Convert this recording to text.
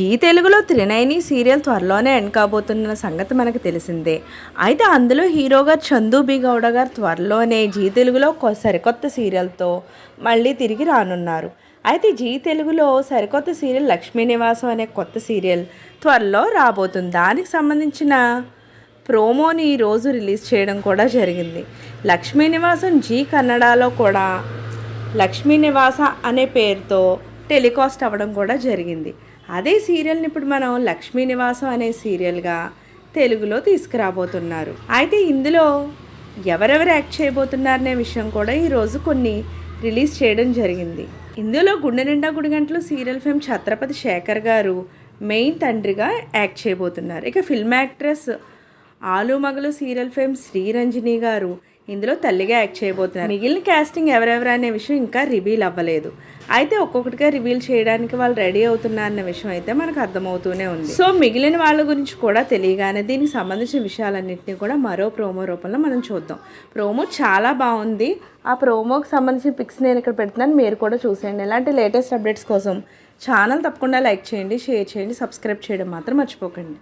G తెలుగులో Trinayani serial త్వరలోనే end కాబోతున్న సంగతి మనకు తెలిసిందే. అయితే అందులో హీరోగా చందు బి గౌడ గారు త్వరలోనే జీ తెలుగులో కొ- సరికొత్త సీరియల్తో మళ్ళీ తిరిగి రానున్నారు. అయితే జీ తెలుగులో సరికొత్త సీరియల్ లక్ష్మీ నివాసం అనే కొత్త సీరియల్ త్వరలో రాబోతుంది. దానికి సంబంధించిన ప్రోమోని ఈరోజు రిలీజ్ చేయడం కూడా జరిగింది. లక్ష్మీ నివాసం జీ కన్నడలో కూడా లక్ష్మీ నివాస అనే పేరుతో టెలికాస్ట్ అవ్వడం కూడా జరిగింది. అదే సీరియల్ని ఇప్పుడు మనం లక్ష్మీ నివాసం అనే సీరియల్గా తెలుగులో తీసుకురాబోతున్నారు. అయితే ఇందులో ఎవరెవరు యాక్ట్ చేయబోతున్నారనే విషయం కూడా ఈరోజు కొన్ని రిలీజ్ చేయడం జరిగింది. ఇందులో గుండె నిండా గుడి గంటలు సీరియల్ ఫేమ్ ఛత్రపతి శేఖర్ గారు మెయిన్ తండ్రిగా యాక్ట్ చేయబోతున్నారు. ఇక ఫిల్మ్ యాక్ట్రెస్ ఆలు మగలు సీరియల్ ఫేమ్ శ్రీరంజని గారు ఇందులో తల్లిగా యాక్ట్ చేయబోతున్నారు. మిగిలిన క్యాస్టింగ్ ఎవరెవరు అనే విషయం ఇంకా రివీల్ అవ్వలేదు. అయితే ఒక్కొక్కటిగా రివీల్ చేయడానికి వాళ్ళు రెడీ అవుతున్నారన్న విషయం అయితే మనకు అర్థమవుతూనే ఉంది. సో మిగిలిన వాళ్ళ గురించి కూడా తెలియగానే దీనికి సంబంధించిన విషయాలన్నింటినీ కూడా మరో ప్రోమో రూపంలో మనం చూద్దాం. ప్రోమో చాలా బాగుంది. ఆ ప్రోమోకి సంబంధించిన పిక్స్ నేను ఇక్కడ పెడుతున్నాను. మీరు కూడా చూసేయండి. ఇలాంటి లేటెస్ట్ అప్డేట్స్ కోసం ఛానల్ తప్పకుండా లైక్ చేయండి షేర్ చేయండి సబ్స్క్రైబ్ చేయడం మాత్రం మర్చిపోకండి.